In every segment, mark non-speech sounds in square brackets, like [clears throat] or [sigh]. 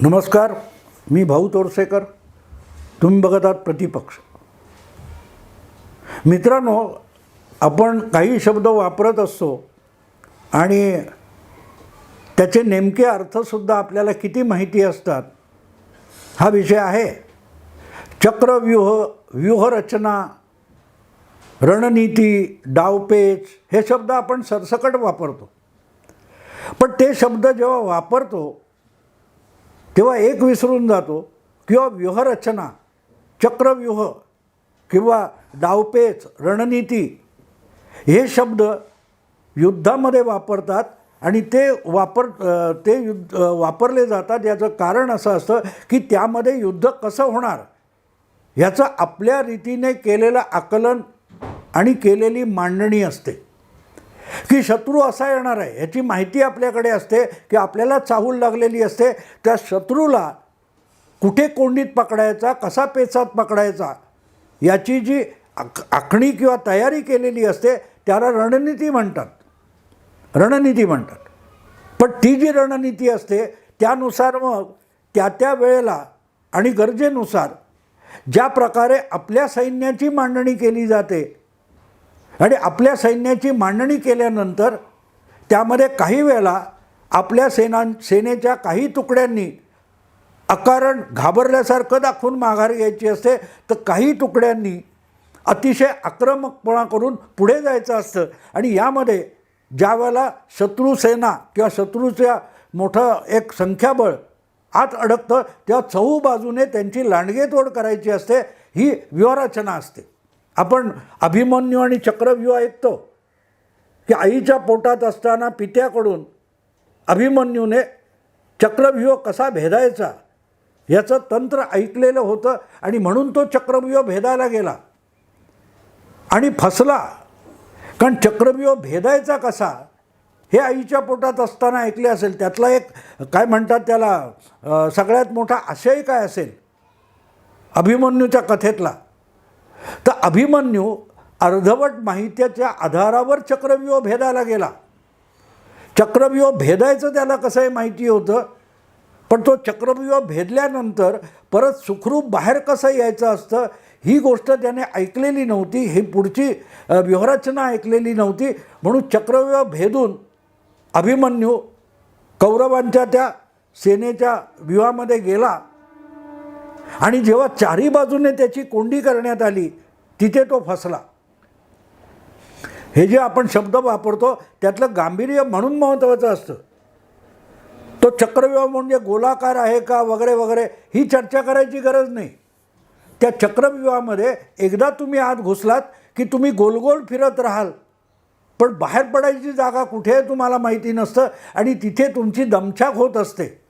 नमस्कार मी भाऊ तोरसेकर तुम्ही बघत आहात प्रतिपक्ष. मित्रांनो आपण काही शब्द वापरत असतो आणि त्याचे नेमके अर्थसुद्धा आपल्याला किती माहिती असतात हा विषय आहे. चक्रव्यूह व्यूहरचना रणनीती डावपेच हे शब्द आपण सरसकट वापरतो. पण ते शब्द जेव्हा वापरतो तेव्हा एक विसरून जातो किंवा व्यूहरचना चक्रव्यूह किंवा डावपेच रणनीती हे शब्द युद्धामध्ये वापरतात आणि ते वापर ते युद्ध वापरले जातात. याचं कारण असं असतं की त्यामध्ये युद्ध कसं होणार? ह्याचं आपल्या रीतीने केलेलं आकलन आणि केलेली मांडणी असते. की शत्रू असा येणार आहे. याची माहिती आपल्याकडे असते की आपल्याला चाहूल लागलेली असते. त्या शत्रूला कुठे कोंडीत पकडायचा कसा पेचात पकडायचा याची जी आख आखणी किंवा तयारी केलेली असते त्याला रणनीती म्हणतात. रणनीती म्हणतात. पण ती जी रणनीती असते त्यानुसार मग त्या त्या वेळेला आणि गरजेनुसार ज्या प्रकारे आपल्या सैन्याची मांडणी केली जाते आणि आपल्या सैन्याची मांडणी केल्यानंतर त्यामध्ये काही वेळेला आपल्या सेना सेनेच्या काही तुकड्यांनी अकारण घाबरल्यासारखं दाखवून माघार घ्यायची असते तर काही तुकड्यांनी अतिशय आक्रमकपणा करून पुढे जायचं असतं. आणि यामध्ये ज्या वेळेला शत्रू सेना किंवा शत्रूच्या मोठं एक संख्याबळ आत अडकतं तेव्हा चहू बाजूने त्यांची लांडगेतोड करायची असते ही व्यूहरचना असते. आपण अभिमन्यू आणि चक्रव्यूह ऐकतो की आईच्या पोटात असताना पित्याकडून अभिमन्यूने चक्रव्यूह कसा भेदायचा याचं तंत्र ऐकलेलं होतं आणि म्हणून तो चक्रव्यूह भेदायला गेला. आणि फसला. कारण चक्रव्यूह भेदायचा कसा हे आईच्या पोटात असताना ऐकले असेल. त्यातला एक काय म्हणतात त्याला सगळ्यात मोठा आशय काय असेल? अभिमन्यूच्या कथेतला. तर अभिमन्यू अर्धवट माहित्याच्या आधारावर चक्रव्यूह भेदायला गेला. चक्रव्यूह भेदायचं त्याला कसं आहे माहिती होतं पण तो चक्रव्यूह भेदल्यानंतर परत सुखरूप बाहेर कसं यायचं असतं ही गोष्ट त्याने ऐकलेली नव्हती ही पुढची व्यूहरचना ऐकलेली नव्हती. म्हणून चक्रव्यूह भेदून अभिमन्यू कौरवांच्या त्या सेनेच्या व्यूहामध्ये गेला. आणि जेव्हा चारी बाजूने त्याची कोंडी करण्यात आली तिथे तो फसला. हे जे आपण शब्द वापरतो त्यातलं गांभीर्य म्हणून महत्त्वाचं असतं. तो चक्रव्यूह म्हणजे गोलाकार आहे का वगैरे वगैरे ही चर्चा करायची गरज नाही. त्या चक्रव्यूहामध्ये एकदा तुम्ही आत घुसलात की तुम्ही गोलगोल फिरत राहाल. पण बाहेर पडायची जागा कुठे तुम्हाला माहिती नसतं आणि तिथे तुमची दमछाक होत असते.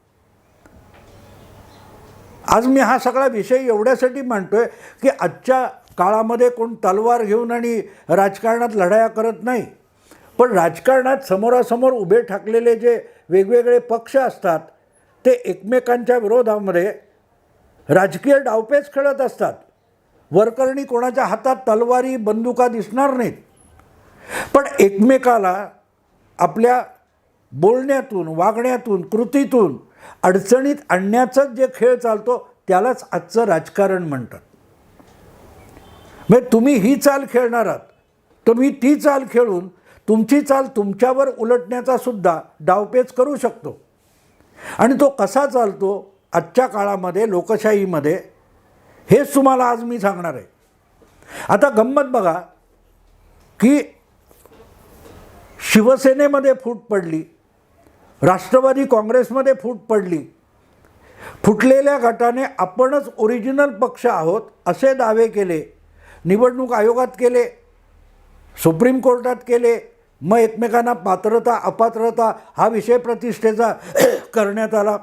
आज मी हा सगळा विषय एवढ्यासाठी मांडतोय की आजच्या काळामध्ये कोण तलवार घेऊन आणि राजकारणात लढाया करत नाही. पण राजकारणात समोरासमोर उभे ठाकलेले जे वेगवेगळे पक्ष असतात ते एकमेकांच्या विरोधामध्ये राजकीय डावपेच खेळत असतात. वरकरणी कोणाच्या हातात तलवारी बंदुका दिसणार नाहीत. पण एकमेकाला आपल्या बोलण्यातून वागण्यातून कृतीतून अडचणीत आणण्याचाच जे खेळ चालतो त्यालाच आजचं राजकारण म्हणतात. म्हणजे तुम्ही ही चाल खेळणार आहात. तुम्ही ती चाल खेळून तुमची चाल तुमच्यावर उलटण्याचा सुद्धा डावपेच करू शकतो. आणि तो कसा चालतो आजच्या काळामध्ये लोकशाहीमध्ये हेच तुम्हाला आज मी सांगणार आहे. आता गंमत बघा की शिवसेनेमध्ये फूट पडली. राष्ट्रवादी काँग्रेसमध्ये फूट पडली. फुटलेल्या गटाने आपणच ओरिजिनल पक्ष आहोत असे दावे केले. निवडणूक आयोगात केले सुप्रीम कोर्टात केले मग एकमेकांना पात्रता अपात्रता हा विषय प्रतिष्ठेचा [clears throat] करण्यात आला.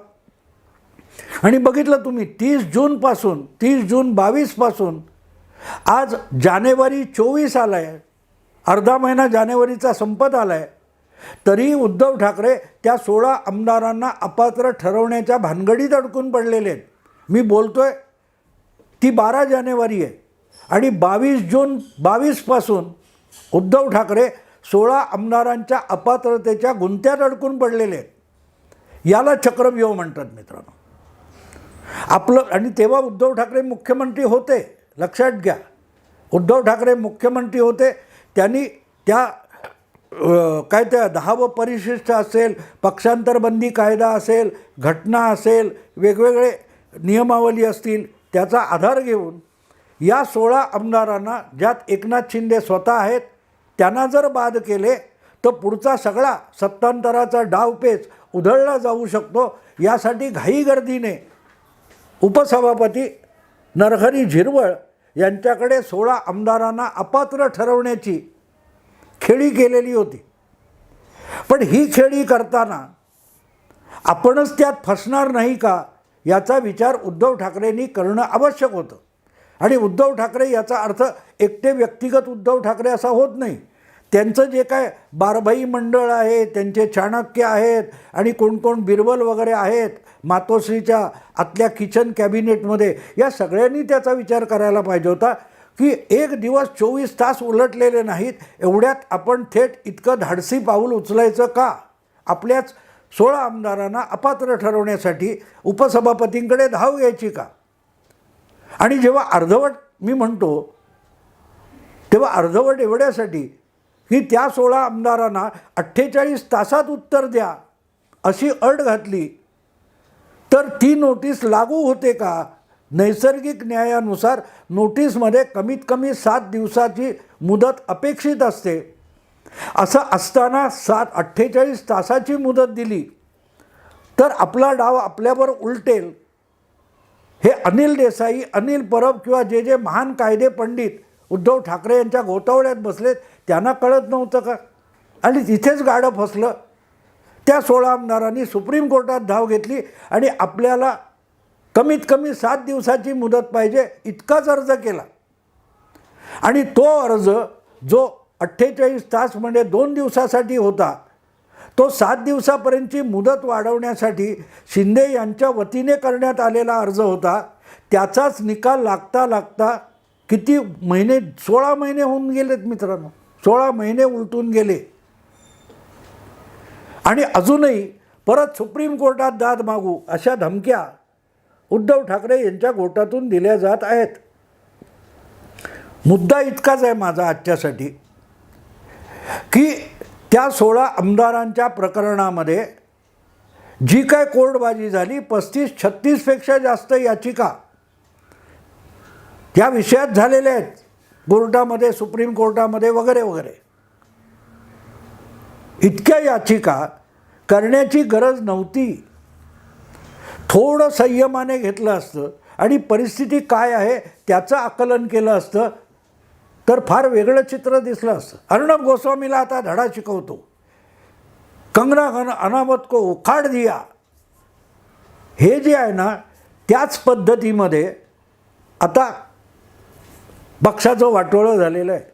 आणि बघितलं तुम्ही तीस जूनपासून तीस जून बावीसपासून आज जानेवारी चोवीस आला आहे अर्धा महिना जानेवारीचा संपत आला आहे तरी उद्धव ठाकरे त्या सोळा आमदारांना अपात्र ठरवण्याच्या भानगडीत अडकून पडलेले आहेत. मी बोलतो आहे ती बारा जानेवारी आहे आणि बावीस जून बावीसपासून उद्धव ठाकरे सोळा आमदारांच्या अपात्रतेच्या गुंत्यात अडकून पडलेले आहेत. याला चक्रव्यूह म्हणतात मित्रांनो. आपलं आणि तेव्हा उद्धव ठाकरे मुख्यमंत्री होते लक्षात घ्या. उद्धव ठाकरे मुख्यमंत्री होते त्यांनी त्या काय त्या दहावं परिशिष्ट असेल पक्षांतरबंदी कायदा असेल घटना असेल वेगवेगळे नियमावली असतील त्याचा आधार घेऊन या सोळा आमदारांना ज्यात एकनाथ शिंदे स्वतः आहेत त्यांना जर बाद केले तर पुढचा सगळा सत्तांतराचा डावपेच उधळला जाऊ शकतो यासाठी घाईगर्दीने उपसभापती नरहरी झिरवळ यांच्याकडे सोळा आमदारांना अपात्र ठरवण्याची खेळी केलेली होती. पण ही खेळी करताना आपणच त्यात फसणार नाही का याचा विचार उद्धव ठाकरेंनी करणं आवश्यक होतं. आणि उद्धव ठाकरे याचा अर्थ एकटे व्यक्तिगत उद्धव ठाकरे असा होत नाही. त्यांचं जे काय बारभाई मंडळ आहे त्यांचे चाणक्य आहेत आणि कोण कोण बिरबल वगैरे आहेत मातोश्रीच्या आतल्या किचन कॅबिनेटमध्ये या सगळ्यांनी त्याचा विचार करायला पाहिजे होता. की एक दिवस चोवीस तास उलटलेले नाहीत एवढ्यात आपण थेट इतकं धाडसी पाऊल उचलायचं का? आपल्याच सोळा आमदारांना अपात्र ठरवण्यासाठी उपसभापतींकडे धाव घ्यायची का? आणि जेव्हा अर्धवट मी म्हणतो तेव्हा अर्धवट एवढ्यासाठी की त्या सोळा आमदारांना अठ्ठेचाळीस तासात उत्तर द्या अशी अट घातली तर ती नोटीस लागू होते का? नैसर्गिक न्यायानुसार नोटीसमध्ये कमीत कमी सात दिवसाची मुदत अपेक्षित असते. असं असताना सात अठ्ठेचाळीस तासाची मुदत दिली. तर आपला डाव आपल्यावर उलटेल. हे अनिल देसाई अनिल परब किंवा जे जे महान कायदे पंडित उद्धव ठाकरे यांच्या गोतावळ्यात बसलेत त्यांना कळत नव्हतं का? आणि तिथेच गाडं फसलं त्या सोळा आमदारांनी सुप्रीम कोर्टात धाव घेतली आणि आपल्याला कमीत कमी सात दिवसाची मुदत पाहिजे इतकाच अर्ज केला. आणि तो अर्ज जो अठ्ठेचाळीस तास म्हणजे दोन दिवसासाठी होता तो सात दिवसापर्यंतची मुदत वाढवण्यासाठी शिंदे यांच्या वतीने करण्यात आलेला अर्ज होता. त्याचाच निकाल लागता लागता किती महिने सोळा महिने होऊन गेलेत मित्रांनो. सोळा महिने उलटून गेले. आणि अजूनही परत सुप्रीम कोर्टात दाद मागू अशा धमक्या उद्धव ठाकरे यांच्या गोटातून दिल्या जात आहेत. मुद्दा इतकाच आहे माझा आजच्यासाठी की त्या सोळा आमदारांच्या प्रकरणामध्ये जी काय कोर्टबाजी झाली पस्तीस छत्तीसपेक्षा जास्त याचिका त्या विषयात झालेल्या आहेत कोर्टामध्ये सुप्रीम कोर्टामध्ये वगैरे वगैरे. इतक्या याचिका करण्याची गरज नव्हती. थोडं संयमाने घेतलं असतं आणि परिस्थिती काय आहे त्याचं आकलन केलं असतं तर फार वेगळं चित्र दिसलं असतं. अर्णब गोस्वामीला आता धडा शिकवतो. कंगना अन अनामत को उखाड दिया. हे जे आहे ना त्याच पद्धतीमध्ये आता पक्षाचं वाटोळं झालेलं आहे.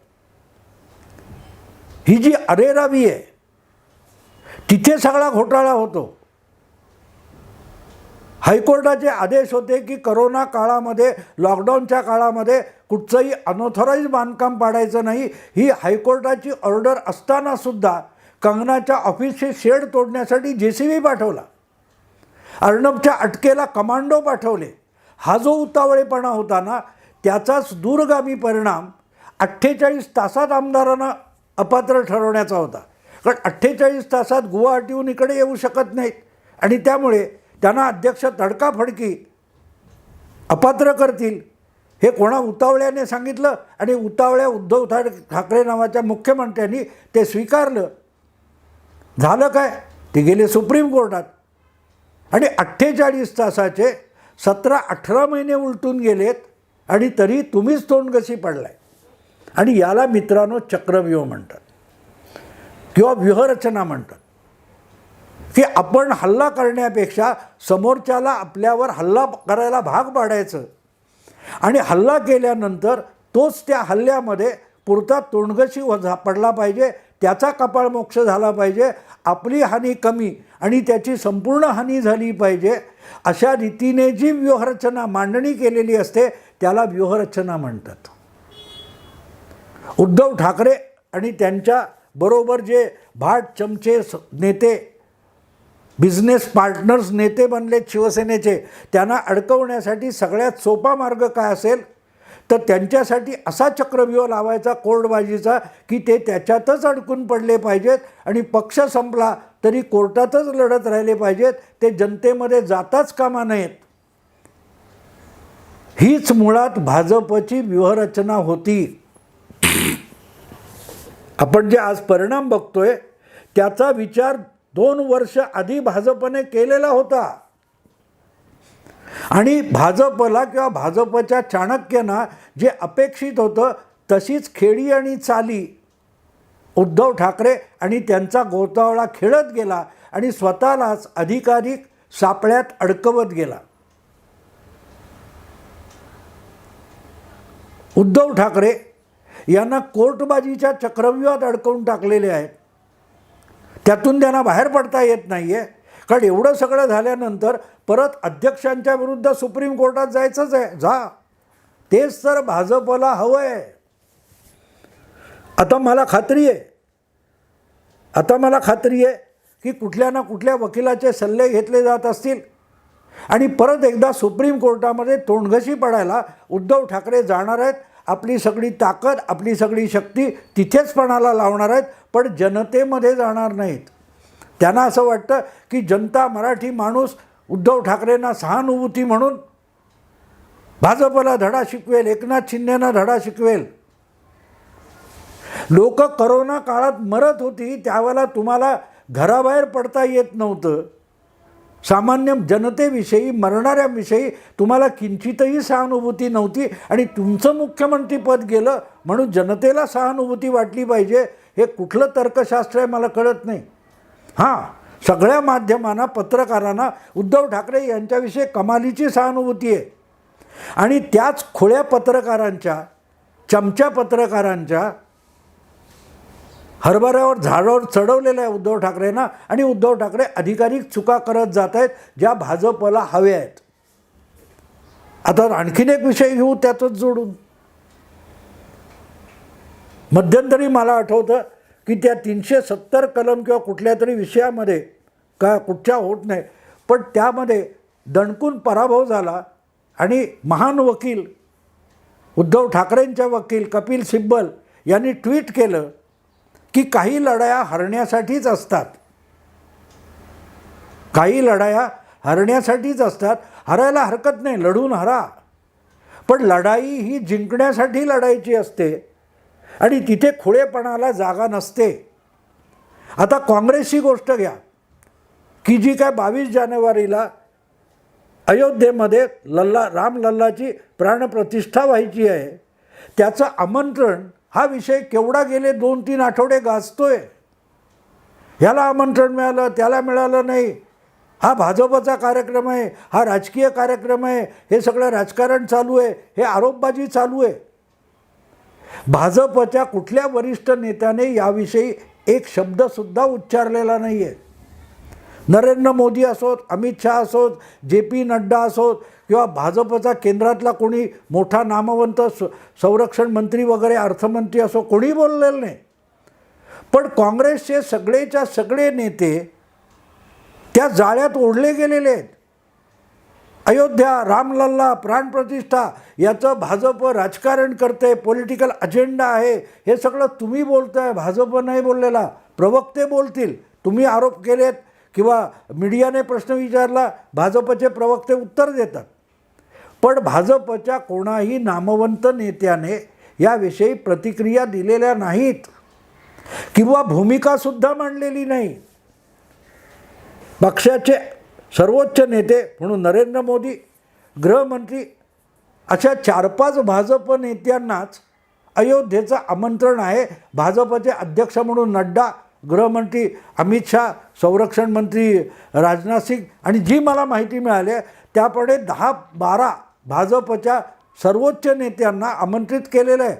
ही जी अरेरावी आहे तिथे सगळा घोटाळा होतो. हायकोर्टाचे आदेश होते की करोना काळामध्ये लॉकडाऊनच्या काळामध्ये कुठचंही अनऑथराईज बांधकाम पाडायचं नाही. ही हायकोर्टाची ऑर्डर असतानासुद्धा कंगनाच्या ऑफिसचे शेड तोडण्यासाठी जे सी बी पाठवला. अर्णबच्या अटकेला कमांडो पाठवले. हा जो उतावळेपणा होता ना त्याचाच दूरगामी परिणाम अठ्ठेचाळीस तासात आमदारांना अपात्र ठरवण्याचा होता. कारण अठ्ठेचाळीस तासात गुवाहाटीहून इकडे येऊ शकत नाहीत. आणि त्यामुळे त्यांना अध्यक्ष तडकाफडकी अपात्र करतील. हे कोणा उतावळ्याने सांगितलं आणि उतावळ्या उद्धव ठाकरे नावाच्या मुख्यमंत्र्यांनी ते स्वीकारलं. झालं काय? ते गेले सुप्रीम कोर्टात. आणि अठ्ठेचाळीस तासाचे सतरा अठरा महिने उलटून गेलेत आणि तरी तुम्हीच तोंडगशी पडलाय. आणि याला मित्रांनो चक्रव्यूह म्हणतात किंवा व्यूहरचना म्हणतात. की आपण हल्ला करण्यापेक्षा समोरच्याला आपल्यावर हल्ला करायला भाग पाडायचं. आणि हल्ला केल्यानंतर तोच त्या हल्ल्यामध्ये पुरता तोंडगशी व झा पडला पाहिजे त्याचा कपाळ मोक्ष झाला पाहिजे आपली हानी कमी आणि त्याची संपूर्ण हानी झाली पाहिजे अशा रीतीने जी व्यूहरचना मांडणी केलेली असते त्याला व्यूहरचना म्हणतात. उद्धव ठाकरे आणि त्यांच्या बरोबर जे भाट चमचे स- नेते बिझनेस पार्टनर्स नेते बनलेत शिवसेनेचे. त्यांना अडकवण्यासाठी सगळ्यात सोपा मार्ग काय असेल? तर त्यांच्यासाठी असा चक्रव्यूह लावायचा कोर्टबाजीचा की ते त्याच्यातच अडकून पडले पाहिजेत आणि पक्ष संपला तरी कोर्टातच लढत राहिले पाहिजेत. ते जनतेमध्ये जाताच कामा नयेत. हीच मुळात भाजपची व्यूहरचना होती. आपण जे आज परिणाम बघतोय त्याचा विचार दोन वर्ष आधी भाजपने केलेला होता. आणि भाजपला किंवा भाजपच्या चाणक्यना जे अपेक्षित होतं तशीच खेळी आणि चाली उद्धव ठाकरे आणि त्यांचा गोतावळा खेळत गेला आणि स्वतःलाच अधिकाधिक सापळ्यात अडकवत गेला. उद्धव ठाकरे यांना कोर्टबाजीच्या चक्रव्यूहात अडकवून टाकलेले आहेत. त्यातून त्यांना बाहेर पडता येत नाही आहे कारण एवढं सगळं झाल्यानंतर परत अध्यक्षांच्या विरुद्ध सुप्रीम कोर्टात जायचंच आहे. जा. तेच तर भाजपला हवं आहे आता मला खात्री आहे. आता मला खात्री आहे की कुठल्या ना कुठल्या वकिलाचे सल्ले घेतले जात असतील. आणि परत एकदा सुप्रीम कोर्टामध्ये तोंडघशी पडायला उद्धव ठाकरे जाणार आहेत. आपली सगळी ताकद आपली सगळी शक्ती तिथेच पणाला लावणार आहेत पण जनतेमध्ये जाणार नाहीत. त्यांना असं वाटतं की जनता मराठी माणूस उद्धव ठाकरेंना सहानुभूती म्हणून भाजपला धडा शिकवेल एकनाथ शिंदेना धडा शिकवेल. लोक करोना काळात मरत होती त्यावेळेला तुम्हाला घराबाहेर पडता येत नव्हतं. सामान्य जनतेविषयी मरणाऱ्यांविषयी तुम्हाला किंचितही सहानुभूती नव्हती आणि तुमचं मुख्यमंत्रीपद गेलं म्हणून जनतेला सहानुभूती वाटली पाहिजे हे कुठलं तर्कशास्त्र आहे मला कळत नाही. हां सगळ्या माध्यमांना पत्रकारांना उद्धव ठाकरे यांच्याविषयी कमालीची सहानुभूती आहे. आणि त्याच खोळ्या पत्रकारांच्या चमच्या पत्रकारांच्या हरभऱ्यावर झाडावर चढवलेलं आहे उद्धव ठाकरेंना आणि उद्धव ठाकरे अधिकाधिक चुका करत जात आहेत ज्या भाजपला हव्या आहेत. आता आणखीन एक विषय घेऊ त्यातच जोडून. मध्यंतरी मला आठवतं की त्या तीनशे सत्तर कलम किंवा कुठल्या तरी विषयामध्ये का कुठच्या होत नाही पण त्यामध्ये दणकून पराभव झाला आणि महान वकील उद्धव ठाकरेंच्या वकील कपिल सिब्बल यांनी ट्विट केलं की काही लढाया हरण्यासाठीच असतात. काही लढाया हरण्यासाठीच असतात. हरायला हरकत नाही लढून हरा. पण लढाई ही जिंकण्यासाठी लढायची असते. आणि तिथे खुळेपणाला जागा नसते. आता काँग्रेसची गोष्ट घ्या. की जी काय बावीस जानेवारीला अयोध्येमध्ये लल्ला राम लल्लाची प्राणप्रतिष्ठा व्हायची आहे. त्याचं आमंत्रण हा विषय केवढा गेले दोन तीन आठवडे गाजतोय. ह्याला आमंत्रण मिळालं त्याला मिळालं नाही. हा भाजपचा कार्यक्रम आहे हा राजकीय कार्यक्रम आहे हे सगळं राजकारण चालू आहे हे आरोपबाजी चालू आहे. भाजपच्या कुठल्या वरिष्ठ नेत्याने याविषयी एक शब्दसुद्धा उच्चारलेला नाही आहे नरेंद्र मोदी असोत अमित शहा असोत जे पी नड्डा असोत किंवा भाजपचा केंद्रातला कोणी मोठा नामवंत स संरक्षण मंत्री वगैरे अर्थमंत्री असो कोणी बोललेलं नाही. पण काँग्रेसचे सगळेच्या सगळे नेते त्या जाळ्यात ओढले गेलेले आहेत. अयोध्या रामलल्ला प्राणप्रतिष्ठा याचं भाजप राजकारण करते पॉलिटिकल अजेंडा आहे. हे सगळं तुम्ही बोलताय भाजप नाही बोललेला प्रवक्ते बोलतील. तुम्ही आरोप केलेत किंवा मीडियाने प्रश्न विचारला भाजपचे प्रवक्ते उत्तर देतात. पण भाजपच्या कोणाही नामवंत नेत्याने याविषयी प्रतिक्रिया दिलेल्या नाहीत किंवा भूमिकासुद्धा मांडलेली नाही. पक्षाचे सर्वोच्च नेते म्हणून नरेंद्र मोदी गृहमंत्री अशा चार पाच भाजप नेत्यांनाच अयोध्येचं आमंत्रण आहे. भाजपचे अध्यक्ष म्हणून नड्डा गृहमंत्री अमित शहा संरक्षण मंत्री राजनाथ सिंग आणि जी मला माहिती मिळाली आहे त्यापणे दहा बारा भाजपच्या सर्वोच्च नेत्यांना आमंत्रित केलेलं आहे.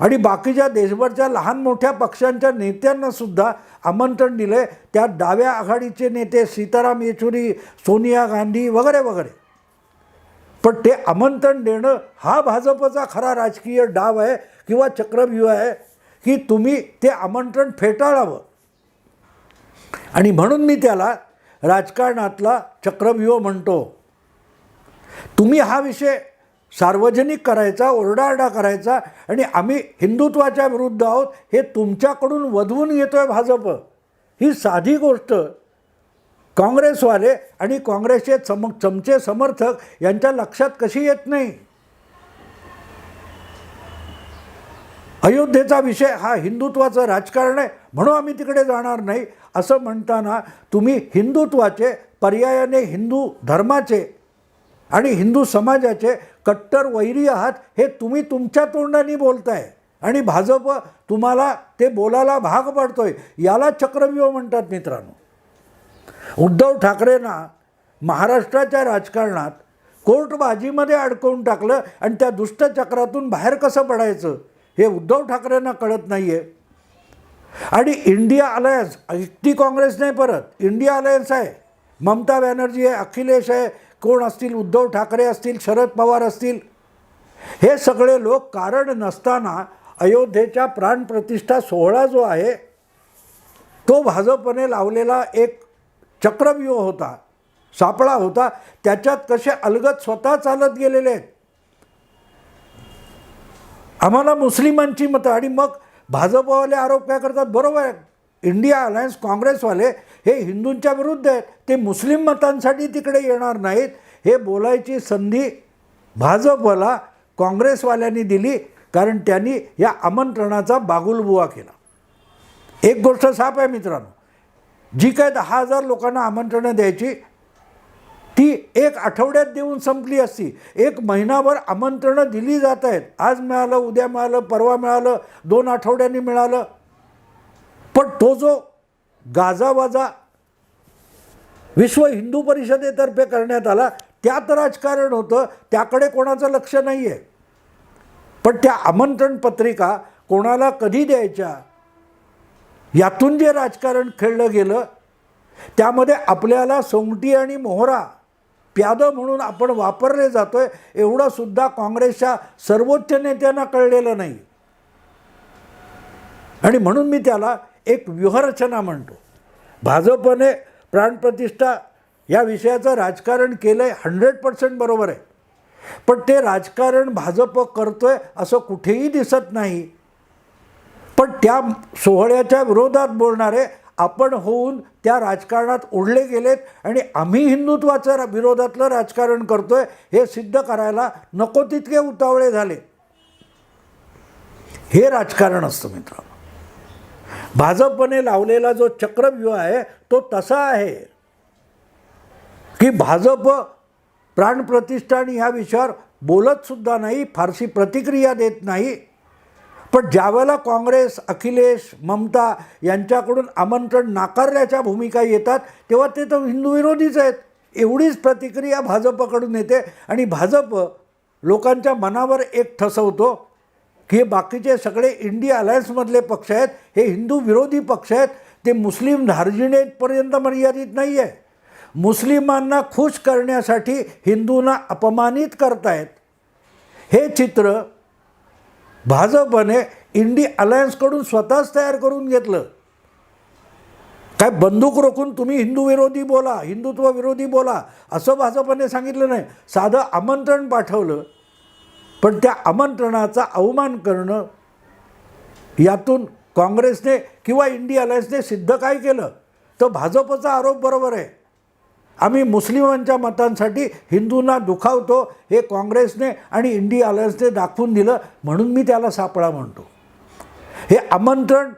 आणि बाकीच्या देशभरच्या लहान मोठ्या पक्षांच्या नेत्यांनासुद्धा आमंत्रण दिलं आहे त्या डाव्या आघाडीचे नेते सीताराम येचुरी सोनिया गांधी वगैरे वगैरे. पण ते आमंत्रण देणं हा भाजपचा खरा राजकीय डाव आहे किंवा चक्रव्यूह आहे की तुम्ही ते आमंत्रण फेटाळावं. आणि म्हणून मी त्याला राजकारणातला चक्रव्यूह म्हणतो. तुम्ही हा विषय सार्वजनिक करायचा ओरडाओरडा करायचा आणि आम्ही हिंदुत्वाच्या विरुद्ध आहोत हे तुमच्याकडून वधवून येतो आहे भाजप. ही साधी गोष्ट. काँग्रेसवाले आणि काँग्रेसचे चम चमचे समर्थक यांच्या लक्षात कशी येत नाही? अयोध्येचा विषय हा हिंदुत्वाचं राजकारण आहे म्हणून आम्ही तिकडे जाणार नाही असं म्हणताना तुम्ही हिंदुत्वाचे पर्यायाने हिंदू धर्माचे आणि हिंदू समाजाचे कट्टर वैरी आहात हे तुम्ही तुमच्या तोंडाने बोलताय. आणि भाजप तुम्हाला ते बोलायला भाग पाडतोय. याला चक्रव्यूह म्हणतात मित्रांनो. उद्धव ठाकरेंना महाराष्ट्राच्या राजकारणात कोर्टबाजीमध्ये अडकवून टाकलं आणि त्या दुष्टचक्रातून बाहेर कसं पडायचं हे उद्धव ठाकरेंना कळत नाही आहे आणि इंडिया अलायन्स एकटी काँग्रेस नाही परत इंडिया अलायन्स आहे. ममता बॅनर्जी आहे अखिलेश आहे कोण असतील? उद्धव ठाकरे असतील? शरद पवार असतील? हे सगळे लोक कारण नसताना अयोध्येच्या प्राणप्रतिष्ठा सोहळा जो आहे तो भाजपने लावलेला एक चक्रव्यूह होता सापळा होता. त्याच्यात कसे अलगत स्वतः चालत गेलेले आहेत? आम्हाला मुस्लिमांची मतं आणि मग भाजपवाले आरोप काय करतात? बरोबर आहे. इंडिया अलायन्स काँग्रेसवाले हे हिंदूंच्या विरुद्ध आहेत. ते मुस्लिम मतांसाठी तिकडे येणार नाहीत. हे बोलायची संधी भाजपला काँग्रेसवाल्यांनी दिली कारण त्यांनी या आमंत्रणाचा बागुलबुवा केला. एक गोष्ट साफ आहे मित्रांनो. जी काय दहा हजार लोकांना आमंत्रणं द्यायची ती एक आठवड्यात देऊन संपली असती. एक महिनाभर आमंत्रणं दिली जात आहेत. आज मिळालं उद्या मिळालं परवा मिळालं दोन आठवड्यांनी मिळालं. पण तो जो गाजावाजा विश्व हिंदू परिषदेतर्फे करण्यात आला त्यात राजकारण होतं त्याकडे कोणाचं लक्ष नाही आहे पण त्या आमंत्रण पत्रिका कोणाला कधी द्यायच्या यातून जे राजकारण खेळलं गेलं त्यामध्ये आपल्याला सोंगटी आणि मोहरा प्यादं म्हणून आपण वापरले जातो आहे एवढंसुद्धा काँग्रेसच्या सर्वोच्च नेत्यांना कळलेलं नाही. आणि म्हणून मी त्याला एक व्यूहरचना म्हणतो. भाजपने प्राणप्रतिष्ठा या विषयाचं राजकारण केलं आहे हंड्रेड पर्सेंट बरोबर आहे. पण ते राजकारण भाजप करतो आहे असं कुठेही दिसत नाही. पण त्या सोहळ्याच्या विरोधात बोलणारे आपण होऊन त्या राजकारणात ओढले गेलेत आणि आम्ही हिंदुत्वाचं विरोधातलं राजकारण करतो आहे हे सिद्ध करायला नको तितके उतावळे झाले. हे राजकारण असतं मित्रांनो. भाजपने लावलेला जो चक्रव्यूह आहे तो तसा आहे. की भाजप प्राणप्रतिष्ठा आणि ह्या विषयावर बोलतसुद्धा नाही फारशी प्रतिक्रिया देत नाही. पण ज्यावेळेला काँग्रेस अखिलेश ममता यांच्याकडून आमंत्रण नाकारल्याच्या भूमिका येतात तेव्हा ते तर हिंदू विरोधीच आहेत. एवढीच प्रतिक्रिया भाजपकडून येते आणि भाजप लोकांच्या मनावर एक ठसवतो हे बाकीचे सगळे इंडिया अलायन्समधले पक्ष आहेत हे हिंदू विरोधी पक्ष आहेत ते मुस्लिम धार्जिणेपर्यंत मर्यादित नाही आहे मुस्लिमांना खुश करण्यासाठी हिंदूंना अपमानित करतायत. हे चित्र भाजपने इंडी अलायन्सकडून स्वतःच तयार करून घेतलं. काय बंदूक रोखून तुम्ही हिंदू विरोधी बोला हिंदुत्व विरोधी बोला असं भाजपने सांगितलं नाही. साधं आमंत्रण पाठवलं. पण त्या आमंत्रणाचा अवमान करणं यातून काँग्रेसने किंवा इंडिया अलायन्सने सिद्ध काय केलं? तर भाजपचा आरोप बरोबर आहे. आम्ही मुस्लिमांच्या मतांसाठी हिंदूंना दुखावतो हे काँग्रेसने आणि इंडिया अलायन्सने दाखवून दिलं म्हणून मी त्याला सापळा म्हणतो. हे आमंत्रण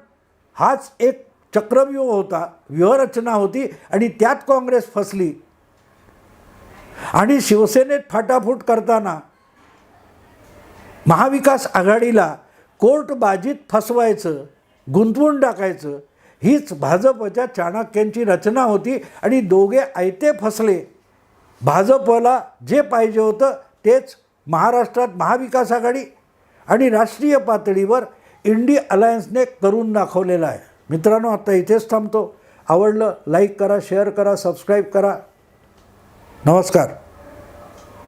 हाच एक चक्रव्यूह होता व्यूहरचना होती आणि त्यात काँग्रेस फसली. आणि शिवसेनेत फाटाफूट करताना महाविकास आघाडीला कोर्ट बाजीत फसवायचं गुंतवून टाकायचं हीच भाजपच्या चाणक्यांची रचना होती आणि दोघे आयते फसले. भाजपला जे पाहिजे होतं तेच महाराष्ट्रात महाविकास आघाडी आणि राष्ट्रीय पातळीवर इंडी अलायन्सने करून दाखवलेलं आहे. मित्रांनो आता इथेच थांबतो. आवडलं लाईक करा शेअर करा सबस्क्राईब करा. नमस्कार.